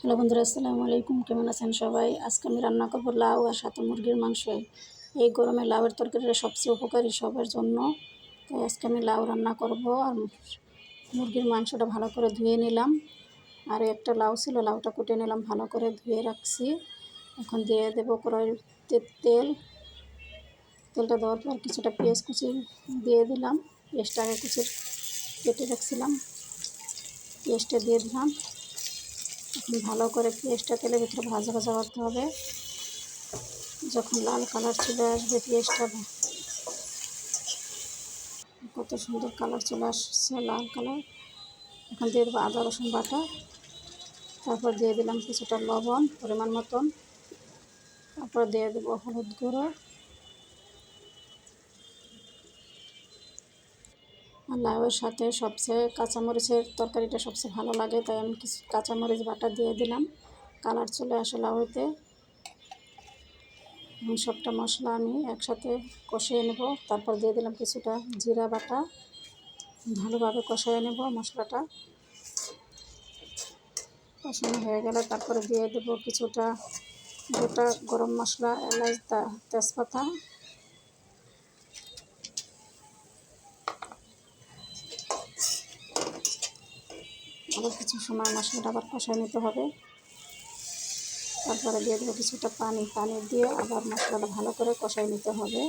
Hello বন্ধুরা, আসসালামু আলাইকুম। কেমন আছেন সবাই? আজকে আমি রান্না করব লাউ আর সাথে মুরগির মাংস। এই গরমে লাউয়ের তরকারিটা সবচেয়ে উপকারী সবার জন্য। তাই আজকে আমি লাউ রান্না করব আর মুরগির মাংসটা ভালো করে ধুয়ে নিলাম। আর একটা লাউ ছিল, লাউটা কুটে নিলাম, ভালো করে ধুয়ে রাখছি। এখন দিয়ে দেবো কড়াইতে তেল। তেলটা দেওয়ার পর কিছুটা পেঁয়াজ কুচি দিয়ে দিলাম। পেঁয়াজটা আগে কুচি কেটে রাখছিলাম। পেঁয়াজটা দিয়ে দিলাম। ভালো করে পেঁয়াজটা তেলের ভিতরে ভাজা ভাজা করতে হবে। যখন লাল কালার চলে আসবে পেঁয়াজটা। কত সুন্দর কালার চলে আসছে লাল কালার। এখন দিয়ে দেবো আদা, রসুন বাটা। তারপর দিয়ে দিলাম কিছুটা লবণ পরিমাণ মতন। তারপর দিয়ে দেবো হলুদ গুঁড়ো। লাউয়ের সাথে সবচেয়ে কাঁচামরিচের তরকারিটা সবচেয়ে ভালো লাগে, তাই আমি কিছু কাঁচামরিচ বাটা দিয়ে দিলাম। কালার চলে আসে লাউতে। সবটা মশলা আমি একসাথে কষিয়ে নেব। তারপর দিয়ে দিলাম কিছুটা জিরা বাটা। ভালোভাবে কষিয়ে নেব মশলাটা। কষানো হয়ে গেলে তারপরে দিয়ে দেবো কিছুটা গোটা গরম মশলা, এলাচ তেজপাতা। আবার কিছু সময় মশলাটা আবার কষায় নিতে হবে। তারপরে দিয়ে দেবো কিছুটা পানি। পানি দিয়ে আবার মশলাটা ভালো করে কষাই নিতে হবে।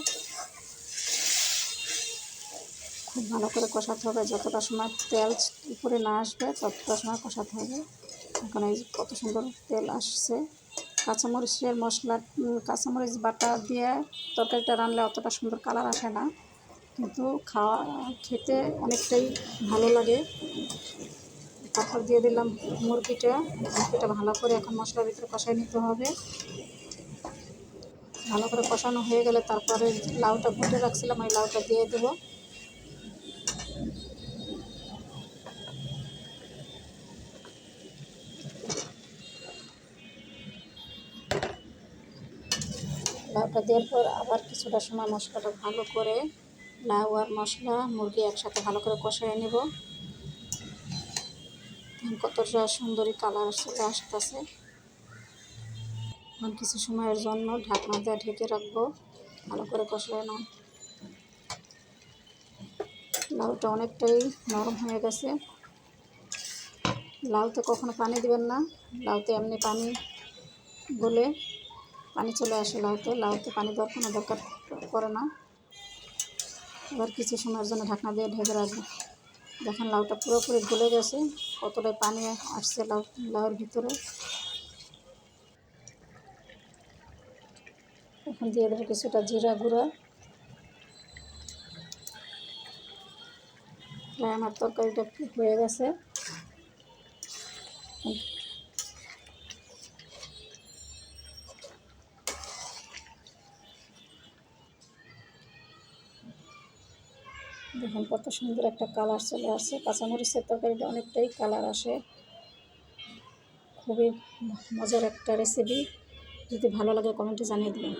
খুব ভালো করে কষাতে হবে। যতটা সময় তেল উপরে না আসবে, ততটা সময় কষাতে হবে। এখন এই কত সুন্দর তেল আসছে। কাঁচামরিচের মশলা কাঁচামরিচ বাটা দিয়ে তরকারিটা রানলে অতটা সুন্দর কালার আসে না। কিন্তু খাওয়া, খেতে অনেকটাই ভালো লাগে। তারপর দিয়ে দিলাম মুরগিটা। মুরগিটা ভালো করে এখন মশলার ভিতরে কষাই নিতে হবে। ভালো করে কষানো হয়ে গেলে তারপরে লাউটা ফুটে রাখছিলাম, ওই লাউটা দিয়ে দেব। লাউটা দেওয়ার পর আবার কিছুটা সময় মশলাটা ভালো করে লাউ আর মশলা মুরগি একসাথে ভালো করে কষাই নেব। কতটা সুন্দরী কালার চলে আসতেছে। এখন কিছু সময়ের জন্য ঢাকনা দিয়ে ঢেকে রাখব। ভালো করে কষলে না লাউটা অনেকটাই নরম হয়ে গেছে। লাউতে কখনো পানি দিবেন না। লাউতে এমনি পানি বলে পানি চলে আসে লাউতে। লাউতে পানি দেওয়ার কোনো দরকার পড়ে না। এবার কিছু সময়ের জন্য ঢাকনা দিয়ে ঢেকে রাখব। দেখেন লাউটা পুরোপুরি গলে গেছে, কতটাই পানি আসছে লাউ লাউর ভিতরে। এখন দিয়ে দেবো কিছুটা জিরা গুঁড়া। আমার তরকারিটা হয়ে গেছে। দেখুন, কত সুন্দর একটা কালার চলে আসছে কাঁচামরিচের তরকারিটা অনেকটাই কালার আসে। খুবই মজার একটা রেসিপি যদি ভালো লাগে কমেন্টে জানিয়ে দেবেন।